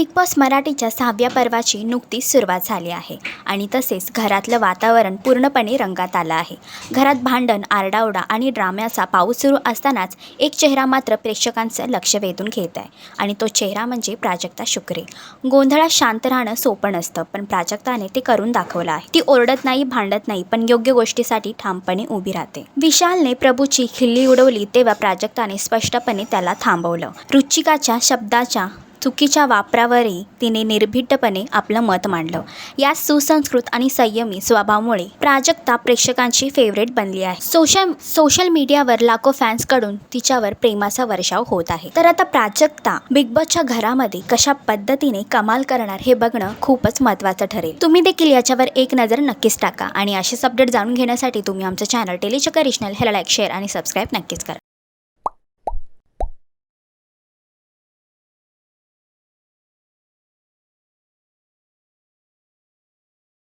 Big boss मराठीच्या सहाव्या पर्वाची नुकतीच सुरुवात झाली आहे आणि तसेच घरातलं वातावरण पूर्णपणे रंगात आलं आहे. घरात भांडण आरडाओरडा आणि ड्राम्याचा पाऊस सुरू असतानाच एक चेहरा मात्र प्रेक्षकांचं लक्ष वेधून घेत आहे आणि तो चेहरा म्हणजे प्राजक्ता शुक्रे. गोंधळात शांत राहणं सोपं नसतं पण प्राजक्ताने ते करून दाखवलं आहे. ती ओरडत नाही भांडत नाही पण योग्य गोष्टीसाठी ठामपणे उभी राहते. विशालने प्रभूची खिल्ली उडवली तेव्हा प्राजक्ताने स्पष्टपणे त्याला थांबवलं. रुचिकाच्या शब्दाच्या चुकीच्या वापरावरही तिने निर्भीडपणे आपलं मत मांडलं. या सुसंस्कृत आणि संयमी स्वभावामुळे प्राजक्ता प्रेक्षकांची फेवरेट बनली आहे. सोशल सोशल मीडियावर लाखो फॅन्सकडून तिच्यावर प्रेमाचा वर्षाव होत आहे. तर आता प्राजक्ता बिग बॉसच्या घरामध्ये कशा पद्धतीने कमाल करणार हे बघणं खूपच महत्त्वाचं ठरेल. तुम्ही देखील याच्यावर एक नजर नक्कीच टाका आणि असेच अपडेट जाणून घेण्यासाठी तुम्ही आमचं चॅनल टेलीचकर रिशनल ह्याला लाईक शेअर आणि सबस्क्राईब नक्कीच करा.